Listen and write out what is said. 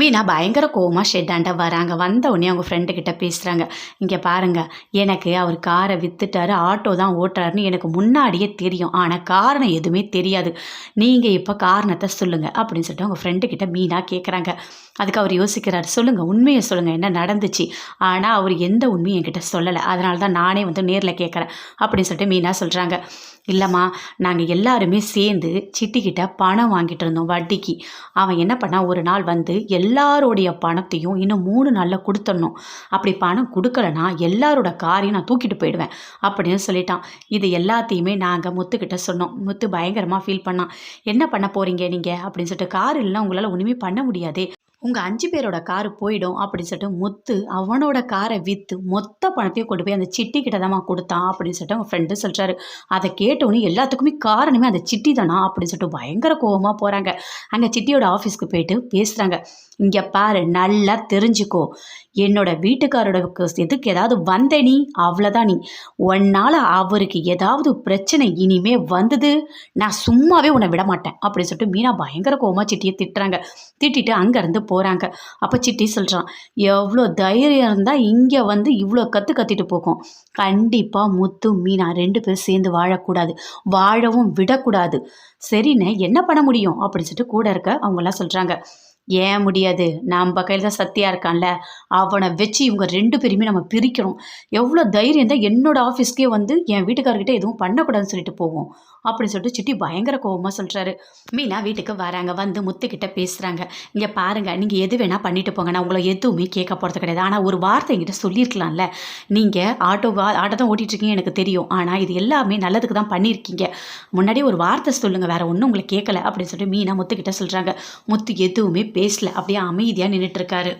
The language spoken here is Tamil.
மீனா பயங்கர கோவமாக ஷெட்டாண்ட வராங்க. வந்த உடனே அவங்க ஃப்ரெண்டு கிட்ட பேசுகிறாங்க இங்கே பாருங்கள் எனக்கு அவர் காரை விற்றுட்டாரு ஆட்டோ தான் ஓட்டுறாருன்னு எனக்கு முன்னாடியே தெரியும். ஆனால் காரணம் எதுவுமே தெரியாது. நீங்கள் இப்போ காரணத்தை சொல்லுங்கள் அப்படின்னு சொல்லிட்டு அவங்க ஃப்ரெண்டுக்கிட்ட மீனா கேட்குறாங்க அதுக்கு அவர் யோசிக்கிறார் சொல்லுங்கள் உண்மையை சொல்லுங்கள் என்ன நடந்துச்சு? ஆனால் அவர் எந்த உண்மையும் என்கிட்ட சொல்லலை. அதனால தான் நானே வந்து நேரில் கேட்குறேன் அப்படின்னு சொல்லிட்டு மீனா சொல்கிறாங்க இல்லைம்மா நாங்கள் எல்லாருமே சேர்ந்து சிட்டிக்கிட்ட பணம் வாங்கிட்டு இருந்தோம் வட்டிக்கு. அவன் என்ன பண்ணால் ஒரு நாள் வந்து எல்லாரோடைய பணத்தையும் இன்னும் மூணு நாளில் கொடுத்துடணும். அப்படி பணம் கொடுக்கலனா எல்லாரோட காரையும் நான் தூக்கிட்டு போயிடுவேன் அப்படின்னு சொல்லிட்டான். இது எல்லாத்தையுமே நாங்கள் முத்துக்கிட்ட சொன்னோம். முத்து பயங்கரமாக ஃபீல் பண்ணான். என்ன பண்ண போகிறீங்க நீங்கள் அப்படின்னு சொல்லிட்டு கார் இல்லைன்னா உங்களால் ஒன்றுமே பண்ண முடியாது. உங்கள் அஞ்சு பேரோட காரு போயிடும் அப்படின்னு சொல்லிட்டு முத்து அவனோட காரை விற்று மொத்த பணத்தையும் கொண்டு போய் அந்த சிட்டி கிட்ட தான் கொடுத்தான் அப்படின்னு சொல்லிட்டு அவங்க ஃப்ரெண்டு சொல்கிறாரு அதை கேட்டோன்னே எல்லாத்துக்குமே காரணமே அந்த சிட்டி தானா அப்படின்னு சொல்லிட்டு பயங்கர கோவமாக போகிறாங்க அங்கே சிட்டியோட ஆஃபீஸ்க்கு போயிட்டு பேசுகிறாங்க இங்கே பாரு நல்லா தெரிஞ்சுக்கோ. என்னோட வீட்டுக்காரோட எதுக்கு ஏதாவது வந்த நீ? அவ்வளோதான் நீ. உன்னால் அவருக்கு ஏதாவது பிரச்சனை இனிமே வந்தது. நான் சும்மாவே உன்னை விட மாட்டேன் அப்படின்னு சொல்லிட்டு மீனா பயங்கர கோவமாக சிட்டியை திட்டுறாங்க. திட்டிட்டு அங்கேருந்து போகிறாங்க அப்போ சிட்டி சொல்கிறான் எவ்வளோ தைரியம் இருந்தால் இங்கே வந்து இவ்வளோ கற்று கத்திட்டு போகும். கண்டிப்பாக முத்து மீனா ரெண்டு பேரும் சேர்ந்து வாழக்கூடாது. வாழவும் விடக்கூடாது. சரின்னு என்ன பண்ண முடியும்? அப்படின்னு சொல்லிட்டு கூட இருக்க அவங்களாம் சொல்கிறாங்க ஏன் முடியாது? நம்ம கையில் தான் சத்தியா இருக்கான்ல. அவனை வச்சு இவங்க ரெண்டு பேருமே நம்ம பிரிக்கணும். எவ்வளோ தைரியம் தான் என்னோட ஆஃபீஸ்க்கே வந்து என் வீட்டுக்காரர்கிட்ட எதுவும் பண்ணக்கூடாதுன்னு சொல்லிட்டு போவோம். அப்படின்னு சொல்லிட்டு சிட்டி பயங்கர கோவமாக சொல்கிறாரு மீனா வீட்டுக்கு வராங்க. வந்து முத்துக்கிட்ட பேசுகிறாங்க இங்கே பாருங்கள் நீங்கள் எது வேணால் பண்ணிட்டு போங்க. நான் உங்களை எதுவுமே கேட்க போகிறது கிடையாது. ஆனால் ஒரு வார்த்தை என்கிட்ட சொல்லியிருக்கலாம்ல. நீங்கள் ஆட்டோ ஆட்டோ தான் ஓட்டிகிட்ருக்கீங்க எனக்கு தெரியும். ஆனால் இது எல்லாமே நல்லதுக்கு தான் பண்ணியிருக்கீங்க. முன்னாடியே ஒரு வார்த்தை சொல்லுங்கள் வேறு ஒன்றும் உங்களை கேட்கல அப்படின்னு சொல்லிட்டு மீனா முத்துக்கிட்ட சொல்கிறாங்க முத்து எதுவுமே பேசல. அப்படியே அமைதியாக நின்றுட்டுருக்காரு